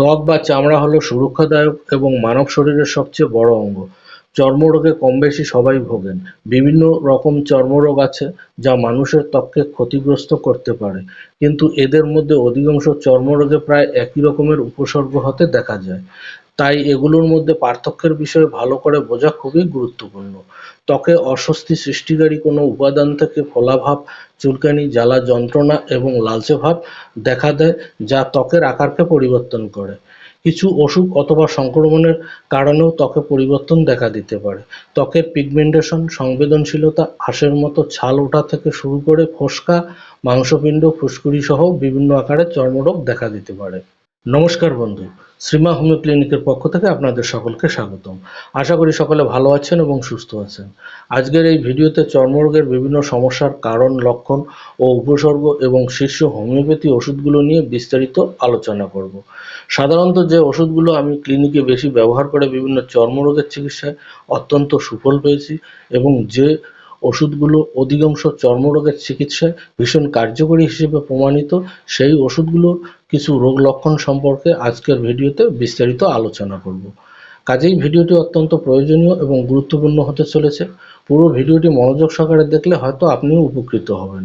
ত্বক বা চামড়া হলো সুরক্ষাদায়ক এবং মানব শরীরের সবচেয়ে বড় অঙ্গ। চর্মরোগে কম বেশি সবাই ভোগেন। বিভিন্ন রকম চর্মরোগ আছে যা মানুষের ত্বককে ক্ষতিগ্রস্ত করতে পারে। কিন্তু এদের মধ্যে অধিকাংশ চর্মরোগে প্রায় একই রকমের উপসর্গ হতে দেখা যায়। তাই এগুলোর মধ্যে পার্থক্যের বিষয়ে ভালো করে বোঝা খুবই গুরুত্বপূর্ণ। ত্বকে অস্বস্তি সৃষ্টিকারী কোনো উপাদান থেকে ফোলাভাব চুলকানি, জ্বালা যন্ত্রণা এবং লালচে ভাব দেখা দেয় যা ত্বকের আকারকে পরিবর্তন করে। কিছু অসুখ অথবা সংক্রমণের কারণেও ত্বকে পরিবর্তন দেখা দিতে পারে। ত্বকের পিগমেন্টেশন, সংবেদনশীলতা আঁশের মতো ছাল ওঠা থেকে শুরু করে ফোসকা, মাংসপিণ্ড ফুসকুড়ি সহ বিভিন্ন আকারের চর্মরোগ দেখা দিতে পারে। নমস্কার বন্ধু, শ্রীমা হোমিও ক্লিনিকের পক্ষ থেকে আপনাদের সকলকে স্বাগতম। আশা করি সকলে ভালো আছেন এবং সুস্থ আছেন। আজকের এই ভিডিওতে চর্মরোগের বিভিন্ন সমস্যার কারণ, লক্ষণ ও উপসর্গ এবং শীর্ষ হোমিওপ্যাথি ওষুধগুলো নিয়ে বিস্তারিত আলোচনা করব। সাধারণত যে ওষুধগুলো আমি ক্লিনিকে বেশি ব্যবহার করে বিভিন্ন চর্মরোগের চিকিৎসায় অত্যন্ত সুফল পেয়েছি এবং যে ওষুধগুলো অধিকাংশ চর্মরোগের চিকিৎসায় ভীষণ কার্যকরী হিসেবে প্রমাণিত, সেই ওষুধগুলোর কিছু রোগ লক্ষণ সম্পর্কে আজকের ভিডিওতে বিস্তারিত আলোচনা করব। কাজেই ভিডিওটি অত্যন্ত প্রয়োজনীয় এবং গুরুত্বপূর্ণ হতে চলেছে। পুরো ভিডিওটি মনোযোগ সহকারে দেখলে হয়তো আপনিও উপকৃত হবেন।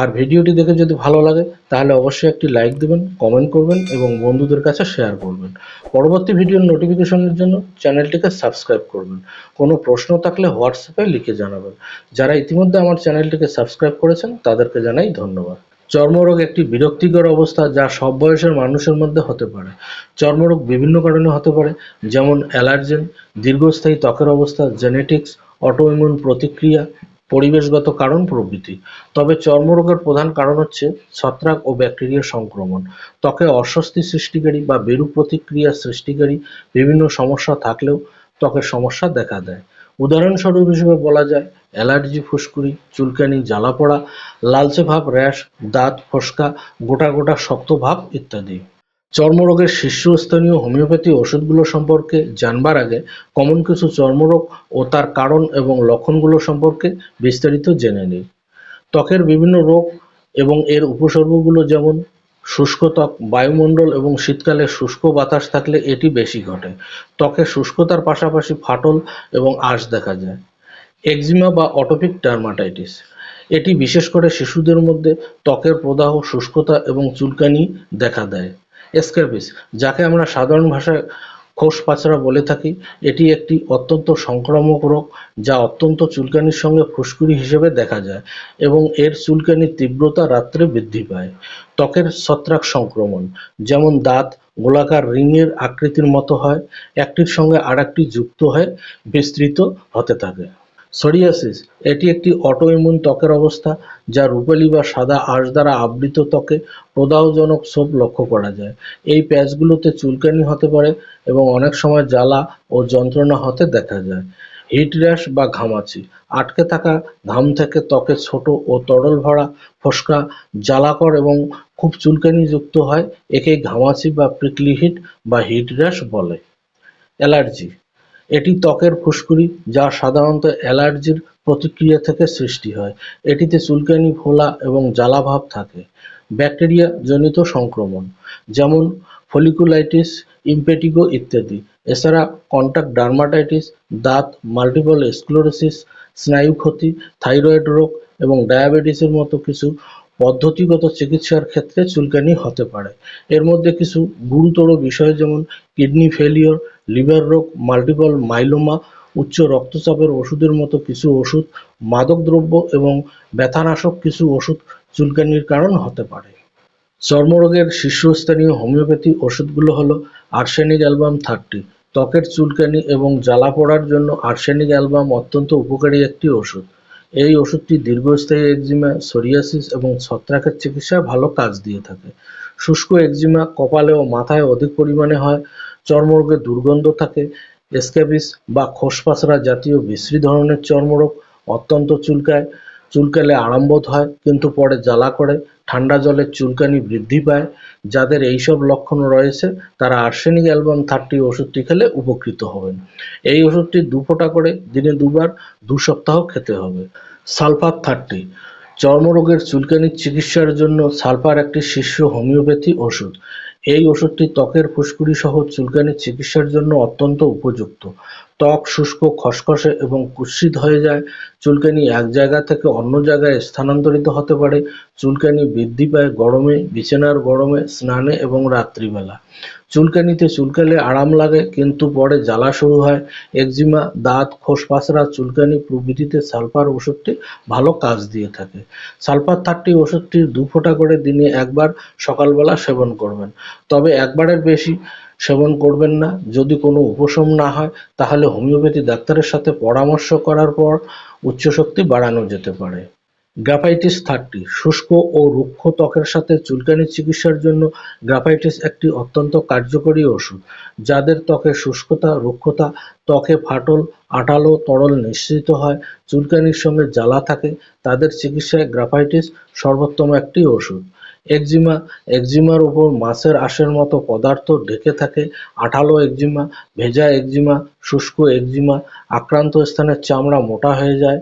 আর ভিডিওটি দেখে যদি ভালো লাগে, তাহলে অবশ্যই একটি লাইক দেবেন, কমেন্ট করবেন এবং বন্ধুদের কাছে শেয়ার করবেন। পরবর্তী ভিডিওর নোটিফিকেশনের জন্য চ্যানেলটিকে সাবস্ক্রাইব করবেন। কোনো প্রশ্ন থাকলে হোয়াটসঅ্যাপে লিখে জানাবেন। যারা ইতিমধ্যে আমার চ্যানেলটিকে সাবস্ক্রাইব করেছেন, তাদেরকে জানাই ধন্যবাদ। চর্মরোগ একটি বিরক্তিকর অবস্থা যা সব বয়সের মানুষের মধ্যে হতে পারে। চর্মরোগ বিভিন্ন কারণে হতে পারে, যেমন অ্যালার্জেন, দীর্ঘস্থায়ী ত্বকের অবস্থা, জেনেটিক্স, অটোইমিউন প্রতিক্রিয়া, পরিবেশগত কারণ প্রভৃতি। তবে চর্মরোগের প্রধান কারণ হচ্ছে ছত্রাক ও ব্যাকটেরিয়া সংক্রমণ। ত্বকে অস্বস্তি সৃষ্টিকারী বা বিরূপ প্রতিক্রিয়া সৃষ্টিকারী বিভিন্ন সমস্যা থাকলেও ত্বকের সমস্যা দেখা দেয়। উদাহরণস্বরূপ হিসেবে বলা যায়, অ্যালার্জি, ফুসকুড়ি, চুলকানি, জ্বালা পড়া, লালচে ভাব, র্যাশ, দাঁত, ফোসকা, গোটা গোটা শক্ত ভাব ইত্যাদি। চর্মরোগের শীর্ষস্থানীয় হোমিওপ্যাথি ওষুধগুলো সম্পর্কে জানবার আগে কমন কিছু চর্মরোগ ও তার কারণ এবং লক্ষণগুলো সম্পর্কে বিস্তারিত জেনে নিই। ত্বকের বিভিন্ন রোগ এবং এর উপসর্গগুলো যেমন শুষ্ক ত্বক বায়ুমণ্ডল এবং শীতকালে শুষ্ক বাতাস থাকলে এটি বেশি ঘটে। ত্বকে শুষ্কতার পাশাপাশি ফাটল এবং আঁশ দেখা যায়। একজিমা বা অটোপিক ডার্মাটাইটিস। এটি বিশেষ করে শিশুদের মধ্যে ত্বকের প্রদাহ, শুষ্কতা এবং চুলকানি দেখা দেয়। স্ক্যাবিস যাকে আমরা সাধারণ ভাষায় খোস পাচড়া বলে থাকি, এটি একটি অত্যন্ত সংক্রামক রোগ যা অত্যন্ত চুলকানির সঙ্গে ফুসকুড়ি হিসেবে দেখা যায় এবং এর চুলকানির তীব্রতা রাত্রে বৃদ্ধি পায়। ত্বকের ছত্রাক সংক্রমণ, যেমন দাঁত, গোলাকার রিংয়ের আকৃতির মতো হয়, একটির সঙ্গে আরেকটি যুক্ত হয়ে বিস্তৃত হতে থাকে। সোরিয়াসিস এটি একটি অটোইমিউন ত্বকের অবস্থা যা রূপালী বা সাদা আঁশ দ্বারা আবৃত ত্বকে প্রদাহজনক ছোপ লক্ষ্য করা যায়। এই প্যাচগুলোতে চুলকানি হতে পারে এবং অনেক সময় জ্বালা ও যন্ত্রণা হতে দেখা যায়। হিট র্যাশ বা ঘামাচি, আটকে থাকা ঘাম থেকে ত্বকে ছোট ও তরল ভরা ফোসকা, জ্বালাকর এবং খুব চুলকানি যুক্ত হয়, একে ঘামাচি বা প্রিকলি হিট বা হিট র্যাশ বলে। অ্যালার্জি এটি ত্বকের ফুসকুড়ি, যা সাধারণত অ্যালার্জির প্রতিক্রিয়া থেকে সৃষ্টি হয়। এটিতে চুলকানি, ফোলা এবং জ্বালাভাব থাকে। ব্যাকটেরিয়া জনিত সংক্রমণ, যেমন ফলিকুলাইটিস, ইম্পেটিগো ইত্যাদি। এছাড়া কন্টাক্ট ডার্মাটাইটিস, দাঁত, মাল্টিপল স্ক্লোরোসিস, স্নায়ু ক্ষতি, থাইরয়েড রোগ এবং ডায়াবেটিসের মতো কিছু পদ্ধতিগত চিকিৎসার ক্ষেত্রে চুলকানি হতে পারে। এর মধ্যে কিছু গুরুতর বিষয় যেমন কিডনি ফেলিওর লিভার রোগ মাল্টিপল মাইলোমা উচ্চ রক্তচাপের ওষুধের মতো কিছু ওষুধ, মাদকদ্রব্য এবং ব্যথানাশক কিছু ওষুধ চুলকানির কারণ হতে পারে। চর্মরোগের শীর্ষস্থানীয় হোমিওপ্যাথি ওষুধগুলো হলো আর্সেনিক অ্যালবাম থার্টি, ত্বকের চুলকানি এবং জ্বালা পড়ার জন্য আর্সেনিক অ্যালবাম অত্যন্ত উপকারী একটি ওষুধ। এই ওষুধটি দীর্ঘস্থায়ী একজিমা, সোরিয়াসিস এবং ছত্রাকের চিকিৎসায় ভালো কাজ দিয়ে থাকে। শুষ্ক একজিমা কপালে ও মাথায় অধিক পরিমাণে হয় চর্মরোগে দুর্গন্ধ থাকে স্ক্যাবিস বা খোসপাসরা জাতীয় বিশ্রী ধরনের চর্মরোগ অত্যন্ত চুলকায়, চুলকালে আরামবোধ হয়, কিন্তু পরে জ্বালা করে, ঠান্ডা জলের চুলকানি বৃদ্ধি পায়। যাদের এইসব লক্ষণ রয়েছে, তারা আর্সেনিক অ্যালবাম থার্টি ওষুধটি খেলে উপকৃত হবেন। এই ওষুধটি দু ফোঁটা করে দিনে দুবার, দু সপ্তাহ খেতে হবে। সালফার থার্টি, চর্মরোগের চুলকানির চিকিৎসার জন্য সালফার একটি শীর্ষ হোমিওপ্যাথি ওষুধ। এই ওষুধটি ত্বকের ফুসকুড়ি সহ চুলকানির চিকিৎসার জন্য অত্যন্ত উপযুক্ত। ত্বক শুষ্ক, খসখসে এবং কুৎসিত হয়ে যায়। চুলকানি এক জায়গা থেকে অন্য জায়গায় স্থানান্তরিত হতে পারে। চুলকানি বৃদ্ধি পায় গরমে, বিছানার গরমে, স্নানে এবং রাত্রিবেলা। চুলকানিতে চুলকালে আরাম লাগে, কিন্তু পরে জ্বালা শুরু হয়। একজিমা, দাঁত খোসপাসরা চুলকানি প্রভৃতিতে সালফার ওষুধটি ভালো কাজ দিয়ে থাকে। সালফার থার্টি ওষুধটি দু ফোঁটা করে দিনে একবার সকালবেলা সেবন করবেন। তবে একবারের বেশি সেবন করবেন না। যদি কোনো উপশম না হয়, তাহলে হোমিওপ্যাথি ডাক্তারের সাথে পরামর্শ করার পর উচ্চ শক্তি বাড়ানো যেতে পারে। গ্রাফাইটিস থার্টি, শুষ্ক ও রুক্ষ ত্বকের সাথে চুলকানি চিকিৎসার জন্য গ্রাফাইটিস একটি অত্যন্ত কার্যকরী ওষুধ। যাদের ত্বকে শুষ্কতা, রুক্ষতা, ত্বকে ফাটল, আঠালো, তরল নিঃসৃত হয়, চুলকানির সঙ্গে জ্বালা থাকে, তাদের চিকিৎসায় গ্রাফাইটিস সর্বোত্তম একটি ওষুধ। একজিমা, একজিমার উপর মাছের আঁশের মতো পদার্থ ঢেকে থাকে, আঠালো একজিমা, ভেজা একজিমা, শুষ্ক একজিমা, আক্রান্ত স্থানের চামড়া মোটা হয়ে যায়,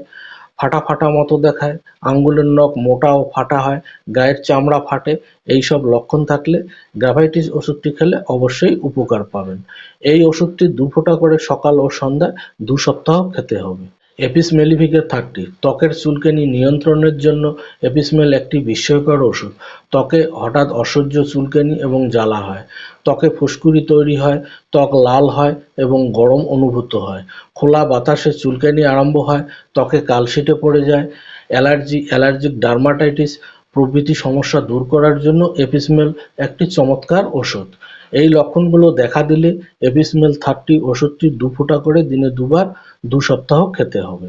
ফাটা ফাটা মতো দেখায়, আঙ্গুলের নখ মোটা ও ফাটা হয়, গায়ের চামড়া ফাটে এই সব লক্ষণ থাকলে গ্রাভাইটিস ওষুধটি খেলে অবশ্যই উপকার পাবেন। এই ওষুধটি দু ফোঁটা করে সকাল ও সন্ধ্যায় দু সপ্তাহ খেতে হবে। এপিস মেলিফিকের থার্টি ত্বকের চুলকানি নিয়ন্ত্রণের জন্য এপিসমেল একটি বিস্ময়কর ওষুধ ত্বকে হঠাৎ অসহ্য চুলকানি এবং জ্বালা হয়। ত্বকে ফুসকুড়ি তৈরি হয়, ত্বক লাল হয় এবং গরম অনুভূত হয়। খোলা বাতাসে চুলকানি আরম্ভ হয়, ত্বকে কালশিটে পড়ে যায়, অ্যালার্জি, অ্যালার্জিক ডার্মাটাইটিস প্রভৃতি সমস্যা দূর করার জন্য এপিসমেল একটি চমৎকার ওষুধ এই লক্ষণগুলো দেখা দিলে এপিসমেল থার্টি ওষুধটি দু ফোঁটা করে দিনে দুবার দু সপ্তাহ খেতে হবে।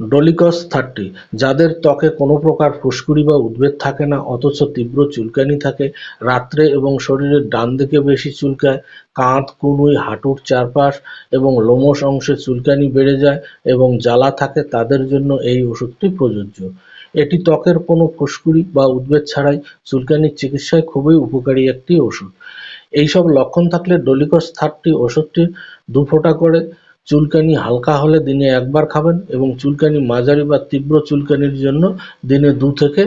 ডলিকস থার্টি, যাদের ত্বকে কোনো প্রকার ফুসকুড়ি বা উদ্বেগ থাকে না, অথচ তীব্র চুলকানি থাকে, রাত্রে এবং শরীরের ডান দিকে বেশি চুলকায়, কাঁধ, কুনুই, হাঁটুর চারপাশ এবং লোমশ অংশে চুলকানি বেড়ে যায় এবং জ্বালা থাকে, তাদের জন্য এই ওষুধটি প্রযোজ্য। এটি ত্বকের কোনো ফুসকুড়ি বা উদ্বেগ ছাড়াই চুলকানির চিকিৎসায় খুবই উপকারী একটি ওষুধ। এইসব লক্ষণ থাকলে ডলিকস থার্টি ওষুধটি দু ফোঁটা করে চুলকানি হালকা হলে দিনে একবার খাবেন এবং চুলকানি মাঝারি বা তীব্র চুলকানির জন্য দিনে দু থেকে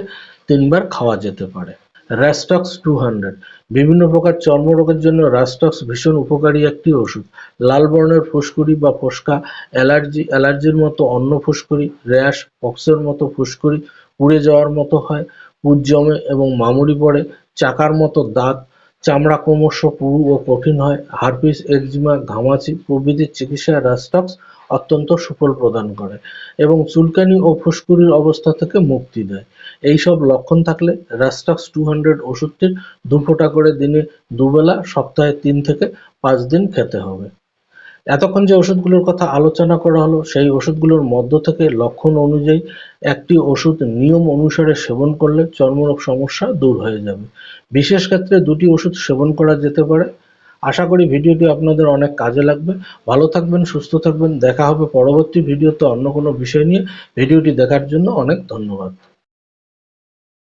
তিনবার খাওয়া যেতে পারে। Rastox two hundred. বিভিন্ন প্রকার চর্মরোগের জন্য র্যাস্টক্স ভীষণ উপকারী একটি ওষুধ। লাল বর্ণের ফুসকুড়ি বা ফোসকা, অ্যালার্জি, অ্যালার্জির মতো অন্য ফুসকুড়ি, র্যাশ, পক্সের মতো ফুসকুড়ি পুড়ে যাওয়ার মতো হয় পুজ জমে এবং মামুড়ি পড়ে, চাকার মতো দাঁত চামড়া ক্রমশ পুরু ও কঠিন হয়। হারপিস একজিমা ঘামাচি প্রভৃতির চিকিৎসায় রাস্টক্স অত্যন্ত সুফল প্রদান করে এবং চুলকানি ও ফুসকুড়ির অবস্থা থেকে মুক্তি দেয়। এইসব লক্ষণ থাকলে রাস্টক্স টু হান্ড্রেড ওষুধটি দু ফোঁটা করে দিনে দুবেলা, সপ্তাহে তিন থেকে পাঁচ দিন খেতে হবে। এতক্ষণ যে ওষুধগুলোর কথা আলোচনা করা হলো, সেই ওষুধগুলোর মধ্য থেকে লক্ষণ অনুযায়ী একটি ওষুধ নিয়ম অনুসারে সেবন করলে চর্মরোগ সমস্যা দূর হয়ে যাবে। বিশেষ ক্ষেত্রে দুটি ওষুধ সেবন করা যেতে পারে। আশা করি ভিডিওটি আপনাদের অনেক কাজে লাগবে। ভালো থাকবেন, সুস্থ থাকবেন। দেখা হবে পরবর্তী ভিডিওতে অন্য কোনো বিষয় নিয়ে। ভিডিওটি দেখার জন্য অনেক ধন্যবাদ।